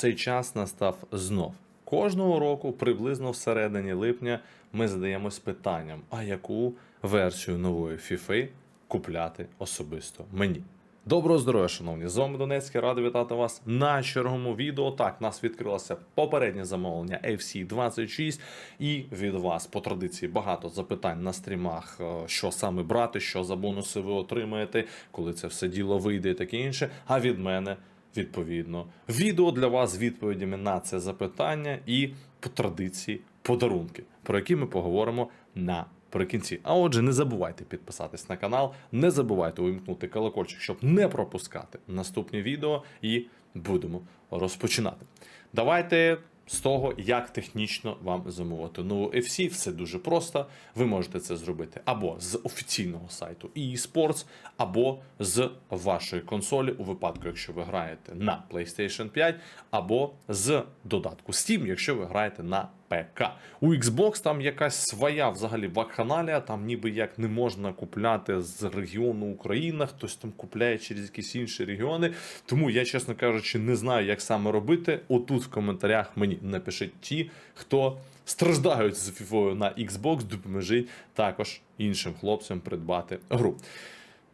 цей час настав знов. Кожного року, приблизно всередині липня, ми задаємось питанням, а яку версію нової FIFA купляти особисто мені. Доброго здоров'я, шановні! З вами Донецький, радий вітати вас на черговому відео. Так, у нас відкрилося попереднє замовлення FC 26 і від вас по традиції багато запитань на стрімах, е, що саме брати, що за бонуси ви отримаєте, коли це все діло вийде і таке інше. А від мене відповідно відео для вас з відповідями на це запитання і по традиції подарунки, про які ми поговоримо на Прикінці. А отже, не забувайте підписатись на канал, не забувайте увімкнути колокольчик, щоб не пропускати наступні відео, і будемо розпочинати. Давайте з того, як технічно вам замовити нову FC. Все дуже просто. Ви можете це зробити або з офіційного сайту eSports, або з вашої консолі, у випадку, якщо ви граєте на PlayStation 5, або з додатку Steam, якщо ви граєте на ПК. У Xbox там якась своя взагалі вакханалія, там ніби як не можна купляти з регіону Україна, хтось там купляє через якісь інші регіони. Тому я, чесно кажучи, не знаю, як саме робити. Отут в коментарях мені напишіть ті, хто страждають з фіфою на Xbox, допоможіть також іншим хлопцям придбати гру.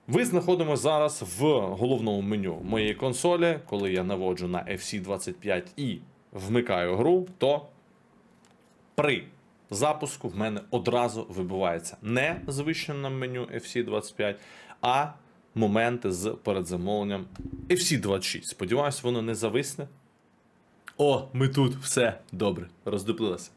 Ви знаходимося зараз в головному меню моєї консолі. Коли я наводжу на FC25 і вмикаю гру, то при запуску в мене одразу вибивається не звичайне меню FC25, а моменти з передзамовленням FC26. Сподіваюсь, воно не зависне. О, ми тут, все добре, роздуплилося.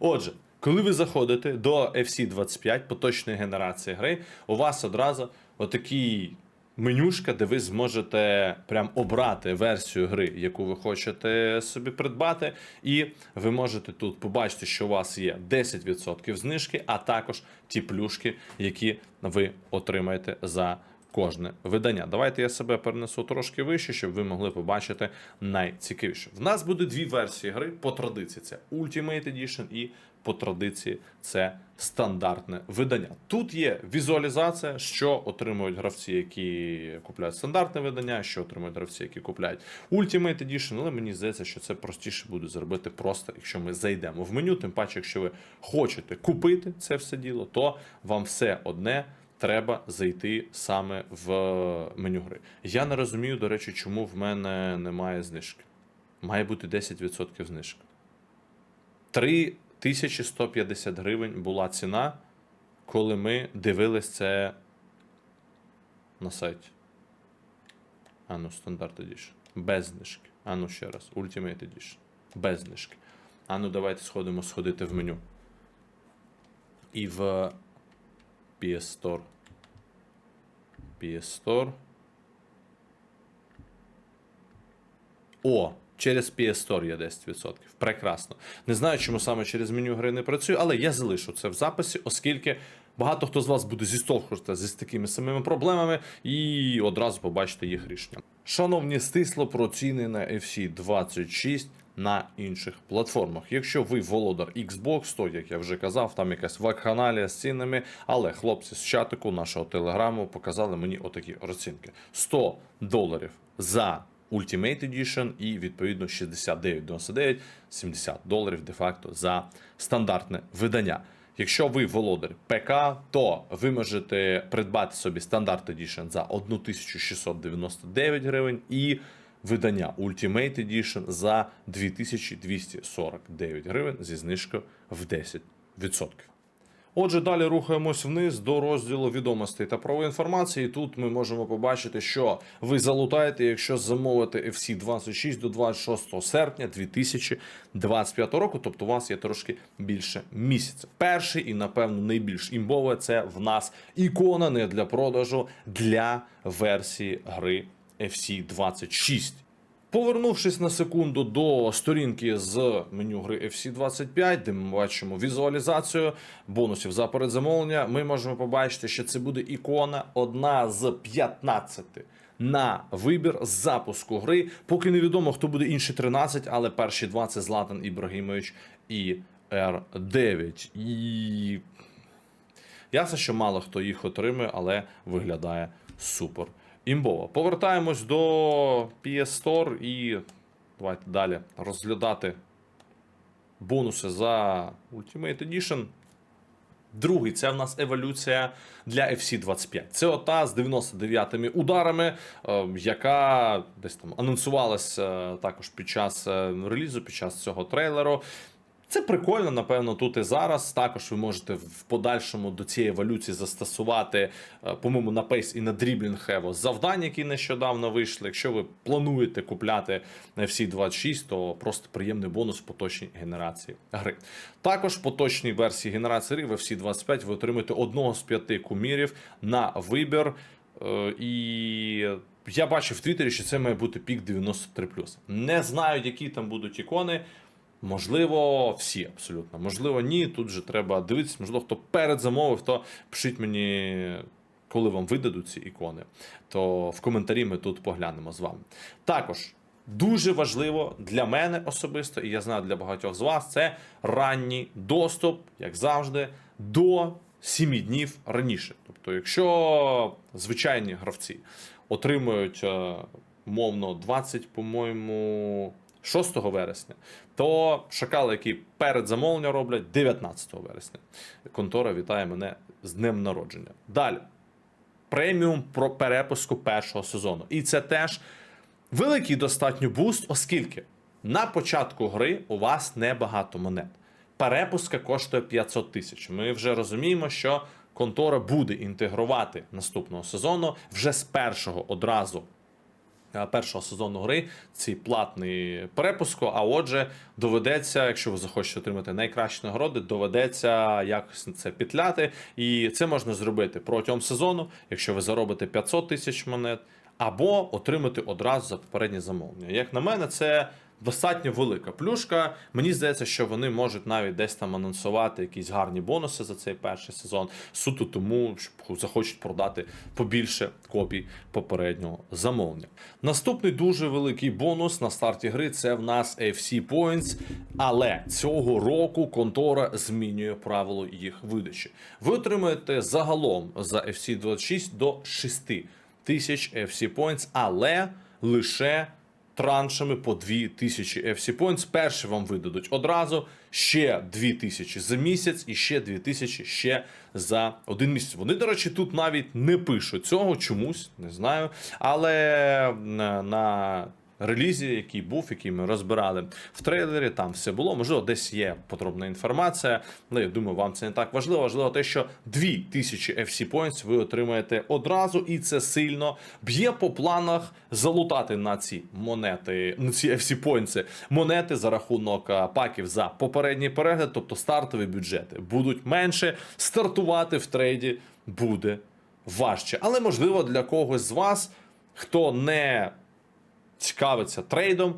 Отже, коли ви заходите до FC25 поточної генерації гри, у вас одразу отакий менюшка, де ви зможете прям обрати версію гри, яку ви хочете собі придбати, і ви можете тут побачити, що у вас є 10% знижки, а також ті плюшки, які ви отримаєте за кожне видання. Давайте я себе перенесу трошки вище, щоб ви могли побачити найцікавіше. В нас буде дві версії гри по традиції: це Ultimate Edition і по традиції це стандартне видання. Тут є візуалізація, що отримують гравці, які купляють стандартне видання, що отримують гравці, які купляють Ultimate Edition, але мені здається, що це простіше буде зробити просто, якщо ми зайдемо в меню. Тим паче, якщо ви хочете купити це все діло, то вам все одне треба зайти саме в меню гри. Я не розумію, до речі, чому в мене немає знижки. Має бути 10% знижки. 3150 гривень була ціна, коли ми дивились це на сайті. А ну, стандарт Edition. Без знижки. А ну ще раз. Ultimate Edition. Без знижки. А ну, давайте сходимо сходити в меню. І в PS Store. PS Store. О, через PS Store є 10%. Прекрасно. Не знаю, чому саме через меню гри не працює, але я залишу це в записі, оскільки багато хто з вас буде зіштовхуватися з такими самими проблемами і одразу побачите їх рішення. Шановні, стисло про ціни на FC 26 на інших платформах. Якщо ви володар Xbox, то, як я вже казав, там якась вакханалія з цінами, але хлопці з чатику нашого телеграму показали мені отакі розцінки: 100 доларів за Ultimate Edition і відповідно 69,99 70 доларів де-факто за стандартне видання. Якщо ви володар ПК, то ви можете придбати собі стандарт Edition за 1699 гривень і видання Ultimate Edition за 2249 гривень зі знижкою в 10%. Отже, далі рухаємось вниз до розділу відомостей та правової інформації. Тут ми можемо побачити, що ви залутаєте, якщо замовити FC 26 до 26 серпня 2025 року. Тобто у вас є трошки більше місяця. Перший і, напевно, найбільш імбове це в нас ікона не для продажу для версії гри FC 26. Повернувшись на секунду до сторінки з меню гри FC25, де ми бачимо візуалізацію бонусів за передзамовлення, ми можемо побачити, що це буде ікона одна з 15 на вибір з запуску гри. Поки невідомо, хто буде інші 13, але перші два це Златан Ібрагімович і R9. І Ясно, що мало хто їх отримує, але виглядає супер імбово. Повертаємось до PS Store і Давайте далі розглядати бонуси за Ultimate Edition. Другий це в нас еволюція для FC25. Це ота з 99-ми ударами, е, яка десь там анонсувалася е, також під час е, релізу, під час цього трейлеру. Це прикольно, напевно, тут і зараз. Також ви можете в подальшому до цієї еволюції застосувати, е, по-моєму, на Pace і на Dribbling Hevo завдання, які нещодавно вийшли. Якщо ви плануєте купляти на FC26, то просто приємний бонус в поточній генерації гри. Також в поточній версії генерації гри в FC25 ви отримаєте одного з п'яти кумірів на вибір. Е, І я бачив в Твіттері, що це має бути пік 93. Не знаю, які там будуть ікони. Можливо, всі абсолютно. Можливо, ні. Тут же треба дивитися, можливо, хто передзамовив, то пишіть мені, коли вам видадуть ці ікони. То в коментарі ми тут поглянемо з вами. Також дуже важливо для мене особисто, і я знаю для багатьох з вас, це ранній доступ, як завжди, до 7 днів раніше. Тобто, якщо звичайні гравці отримують е, мовно 20, по-моєму. 6 вересня, то шакали, які перед замовлення роблять 19 вересня. Контора вітає мене з днем народження. Далі. Преміум про перепуску першого сезону. І це теж великий достатньо буст, оскільки на початку гри у вас небагато монет. Перепуска коштує 500 тисяч. Ми вже розуміємо, що контора буде інтегрувати наступного сезону вже з першого одразу першого сезону гри цей платний перепуску. А отже, доведеться, якщо ви захочете отримати найкращі нагороди, доведеться якось на це пітляти. І це можна зробити протягом сезону, якщо ви заробите 500 тисяч монет, або отримати одразу за попереднє замовлення. Як на мене, це. Достатньо велика плюшка. Мені здається, що вони можуть навіть десь там анонсувати якісь гарні бонуси за цей перший сезон. Суто тому, що захочуть продати побільше копій попереднього замовлення. Наступний дуже великий бонус на старті гри це в нас FC Points. Але цього року контора змінює правило їх видачі. Ви отримаєте загалом за FC 26 до 6 тисяч FC Points, але лише траншами по 2000 FC Points. Перші вам видадуть одразу, ще 2000 за місяць і ще 2000 ще за один місяць. Вони, до речі, тут навіть не пишуть цього чомусь, не знаю. Але на, релізі, який був, який ми розбирали в трейлері, там все було. Можливо, десь є подробна інформація. Але я думаю, вам це не так важливо. Важливо те, що 2000 FC Points ви отримаєте одразу, і це сильно б'є по планах залутати на ці монети, на ці FC Points монети за рахунок паків за попередній перегляд, тобто стартові бюджети будуть менше. Стартувати в трейді буде важче. Але можливо для когось з вас, хто не цікавиться трейдом,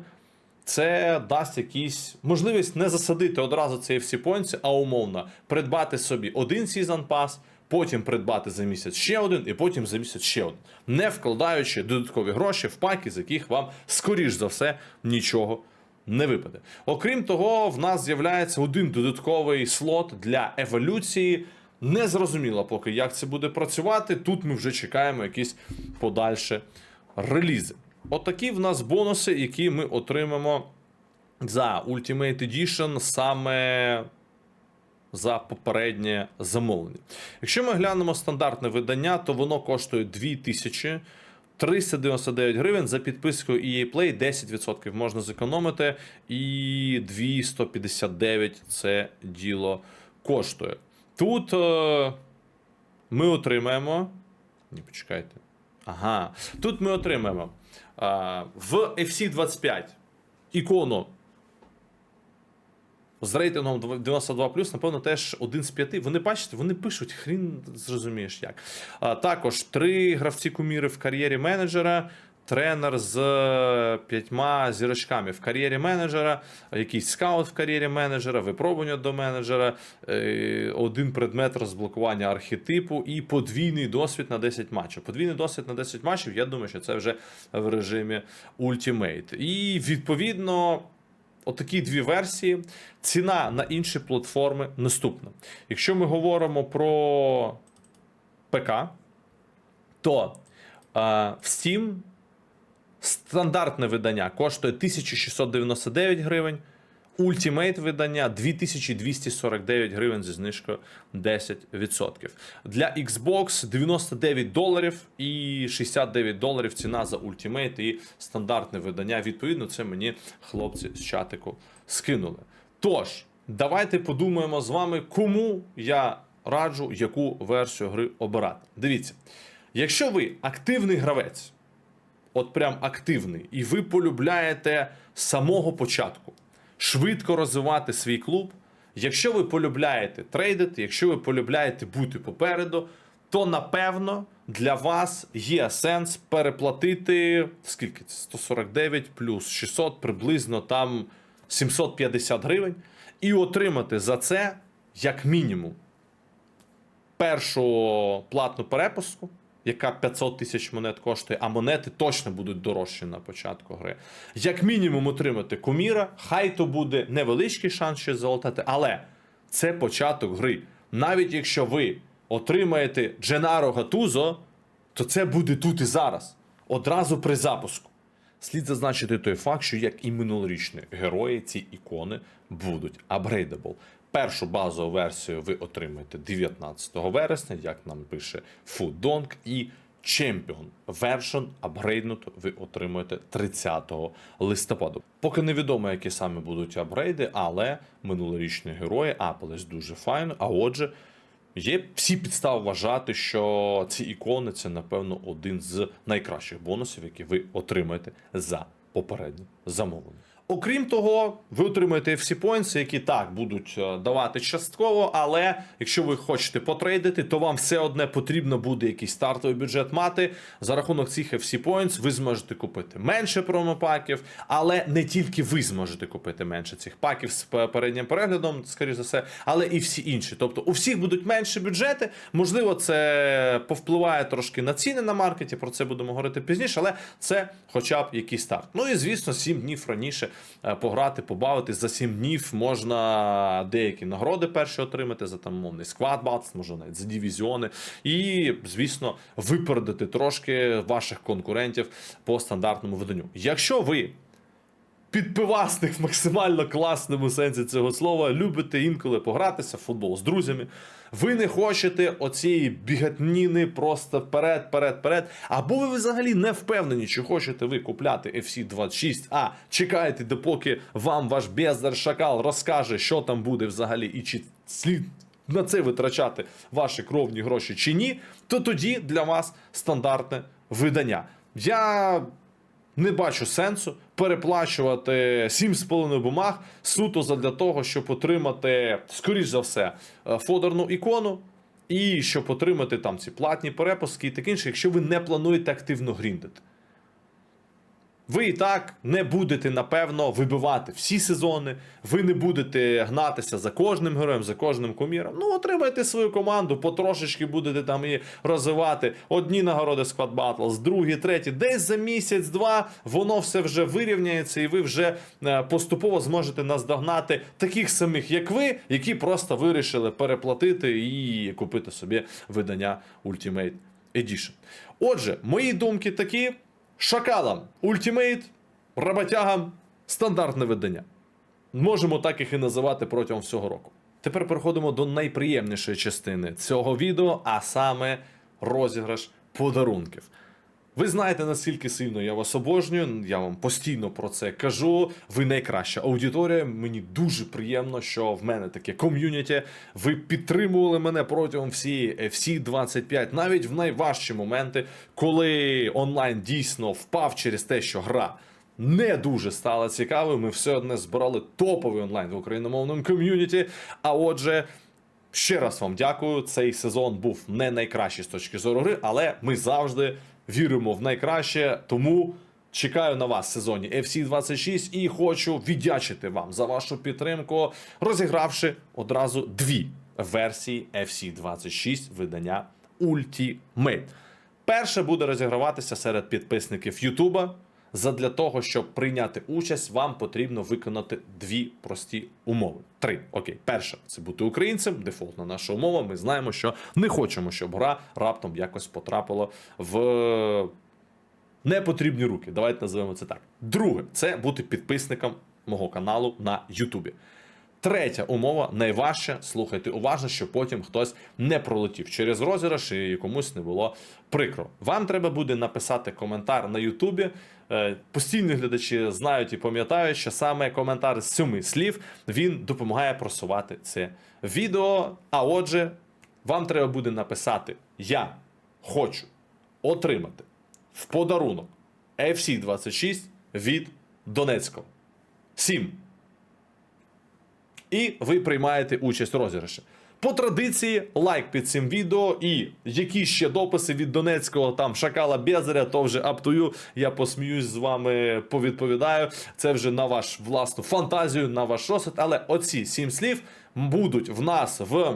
це дасть якісь можливість не засадити одразу цей всі понці, а умовно придбати собі один сезон пас, потім придбати за місяць ще один, і потім за місяць ще один, не вкладаючи додаткові гроші в паки, з яких вам скоріш за все нічого. Не випаде. Окрім того, в нас з'являється один додатковий слот для еволюції. Не зрозуміло поки, як це буде працювати. Тут ми вже чекаємо якісь подальші релізи. Отакі в нас бонуси, які ми отримаємо за Ultimate Edition саме за попереднє замовлення. Якщо ми глянемо стандартне видання, то воно коштує 2000. 399 гривень за підпискою EA Play 10% можна зекономити, і 259 це діло коштує. Тут е, ми отримаємо. Ні, почекайте. Ага. Тут ми отримаємо в FC25 ікону з рейтингом 92, напевно, теж один з п'яти. Вони бачите, вони пишуть, хрін зрозумієш як. А, також три гравці куміри в кар'єрі менеджера. Тренер з п'ятьма зірочками в кар'єрі менеджера, якийсь скаут в кар'єрі менеджера, випробування до менеджера, е, один предмет розблокування архетипу і подвійний досвід на 10 матчів. Подвійний досвід на 10 матчів, я думаю, що це вже в режимі Ultimate. І відповідно. Отакі дві версії. Ціна на інші платформи наступна. Якщо ми говоримо про ПК, то е, в Steam Стандартне видання коштує 1699 гривень. Ultimate видання 2249 гривень зі знижкою 10%. Для Xbox 99 доларів і 69 доларів ціна за Ultimate і стандартне видання. Відповідно, це мені хлопці з чатику скинули. Тож, давайте подумаємо з вами, кому я раджу яку версію гри обирати. Дивіться, якщо ви активний гравець, от прям активний, і ви полюбляєте з самого початку швидко розвивати свій клуб. Якщо ви полюбляєте трейдити, якщо ви полюбляєте бути попереду, то напевно для вас є сенс переплатити скільки це 149 плюс 600, приблизно там 750 гривень, і отримати за це як мінімум першу платну перепуску, яка 500 тисяч монет коштує, а монети точно будуть дорожчі на початку гри. Як мінімум отримати куміра, хай то буде невеличкий шанс ще золотати, але це початок гри. Навіть якщо ви отримаєте Дженаро Гатузо, то це буде тут і зараз, одразу при запуску. Слід зазначити той факт, що як і минулорічні герої, ці ікони будуть апгрейдабл. Першу базову версію ви отримаєте 19 вересня, як нам пише Фудонг, і Champion Version апгрейднуту ви отримуєте 30 листопаду. Поки невідомо, які саме будуть апгрейди, але минулорічні герої апались дуже файно. А отже, Є всі підстави вважати, що ці ікони це, напевно, один з найкращих бонусів, які ви отримаєте за попереднє замовлення. Окрім того, ви отримаєте FC Points, які так будуть е, давати частково, але якщо ви хочете потрейдити, то вам все одне потрібно буде якийсь стартовий бюджет мати. За рахунок цих FC Points ви зможете купити менше промопаків, але не тільки ви зможете купити менше цих паків з переднім переглядом, скоріш за все, але і всі інші. Тобто у всіх будуть менші бюджети. Можливо, це повпливає трошки на ціни на маркеті. Про це будемо говорити пізніше, але це хоча б якийсь старт. Ну і звісно, 7 днів раніше е, пограти, побавитись. За 7 днів можна деякі нагороди перші отримати за там мовний сквад бац, може навіть за дивізіони. І, звісно, випередити трошки ваших конкурентів по стандартному виданню. Якщо ви підпивасник в максимально класному сенсі цього слова, любите інколи погратися в футбол з друзями. Ви не хочете оцієї бігатніни просто вперед, вперед, вперед. Або ви взагалі не впевнені, чи хочете ви купляти FC26, а чекаєте, допоки вам ваш бездар шакал розкаже, що там буде взагалі, і чи слід на це витрачати ваші кровні гроші чи ні, то тоді для вас стандартне видання. Я не бачу сенсу переплачувати 7,5 бумаг суто задля того, щоб отримати, скоріш за все, е, фодерну ікону. І щоб отримати там ці платні перепуски і таке інше, якщо ви не плануєте активно гріндити. Ви і так не будете, напевно, вибивати всі сезони, ви не будете гнатися за кожним героєм, за кожним куміром. Ну, отримайте свою команду, потрошечки будете там її розвивати. Одні нагороди Squad Battles, другі, треті. Десь за місяць-два воно все вже вирівняється, і ви вже е, поступово зможете наздогнати таких самих, як ви, які просто вирішили переплатити і купити собі видання Ultimate Edition. Отже, мої думки такі. Шакалам Ультимейт, роботягам стандартне видання. Можемо так їх і називати протягом всього року. Тепер переходимо до найприємнішої частини цього відео, а саме розіграш подарунків. Ви знаєте, наскільки сильно я вас обожнюю. Я вам постійно про це кажу. Ви найкраща аудиторія. Мені дуже приємно, що в мене таке ком'юніті. Ви підтримували мене протягом всієї FC 25, навіть в найважчі моменти, коли онлайн дійсно впав через те, що гра. Не дуже стала цікавою. Ми все одне збирали топовий онлайн в україномовному ком'юніті. А отже, ще раз вам дякую. Цей сезон був не найкращий з точки зору гри, але ми завжди віримо в найкраще. Тому чекаю на вас в сезоні FC 26 і хочу віддячити вам за вашу підтримку, розігравши одразу дві версії FC 26 видання Ultimate. Перше буде розіграватися серед підписників Ютуба. Задля того, щоб прийняти участь, вам потрібно виконати дві прості умови. Три. Окей, перша це бути українцем. Дефолтна наша умова. Ми знаємо, що не хочемо, щоб гра раптом якось потрапила в непотрібні руки. Давайте називаємо це так. Друге, це бути підписником мого каналу на Ютубі. Третя умова найважча. Слухайте уважно, щоб потім хтось не пролетів через розіграш і комусь не було прикро. Вам треба буде написати коментар на Ютубі. Е, Постійні глядачі знають і пам'ятають, що саме коментар з сьоми слів він допомагає просувати це відео. А отже, вам треба буде написати: Я хочу отримати в подарунок FC26 від Донецького. 7 і ви приймаєте участь в розіграші. По традиції, лайк під цим відео і які ще дописи від Донецького там Шакала Безаря, то вже you. Я посміюсь з вами, повідповідаю. Це вже на ваш власну фантазію, на ваш розсуд. Але оці сім слів будуть в нас в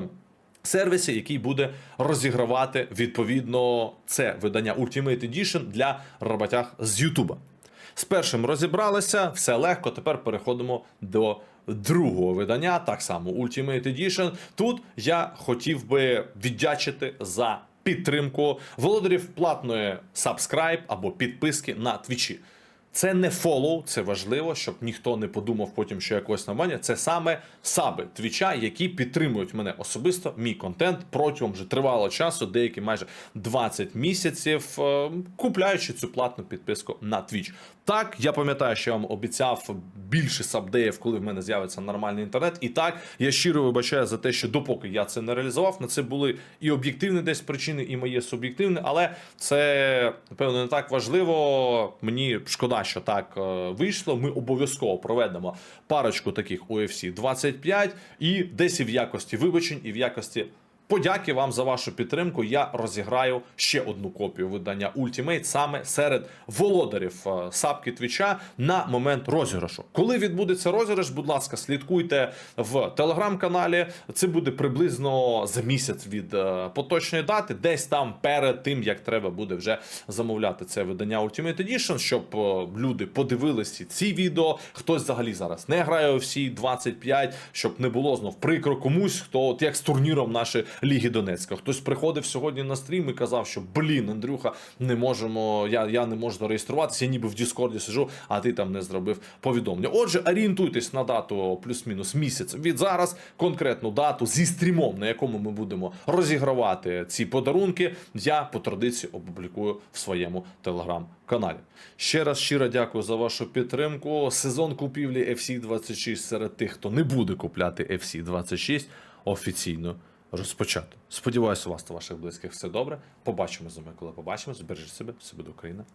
сервісі, який буде розігравати відповідно це видання Ultimate Edition для роботяг з Ютуба. З першим розібралися, все легко. Тепер переходимо до другого видання, так само Ultimate Edition. Тут я хотів би віддячити за підтримку володарів платної subscribe або підписки на твічі. Це не фоллоу, це важливо, щоб ніхто не подумав потім, що якось намагання. Це саме саби твіча, які підтримують мене особисто, мій контент протягом вже тривалого часу, деякі майже 20 місяців, е, купляючи цю платну підписку на Twitch. Так, я пам'ятаю, що я вам обіцяв більше сабдеїв, коли в мене з'явиться нормальний інтернет. І так, я щиро вибачаю за те, що допоки я це не реалізував, на це були і об'єктивні десь причини, і моє суб'єктивне, але це напевно не так важливо. Мені шкода, що так е, вийшло. Ми обов'язково проведемо парочку таких UFC 25 і десь і в якості вибачень, і в якості. Подяки вам за вашу підтримку. Я розіграю ще одну копію видання Ultimate саме серед володарів е, сапки Твіча на момент розіграшу. Коли відбудеться розіграш, будь ласка, слідкуйте в телеграм-каналі. Це буде приблизно за місяць від е, поточної дати, десь там перед тим, як треба буде вже замовляти це видання Ultimate Edition, щоб е, люди подивилися ці відео. Хтось взагалі зараз не грає у всі 25, щоб не було знов прикро комусь, хто от як з турніром нашої Ліги Донецька. Хтось приходив сьогодні на стрім і казав, що блін, Андрюха, не можемо, я, я не можу зареєструватися, я ніби в Діскорді сижу, а ти там не зробив повідомлення. Отже, орієнтуйтесь на дату плюс-мінус місяць від зараз, конкретну дату зі стрімом, на якому ми будемо розігравати ці подарунки. Я по традиції опублікую в своєму телеграм-каналі. Ще раз щиро дякую за вашу підтримку. Сезон купівлі FC 26 серед тих, хто не буде купляти FC 26 офіційно розпочато. Сподіваюся, у вас та ваших близьких все добре. Побачимо з вами, коли побачимо. Збережіть себе, все буде Україна.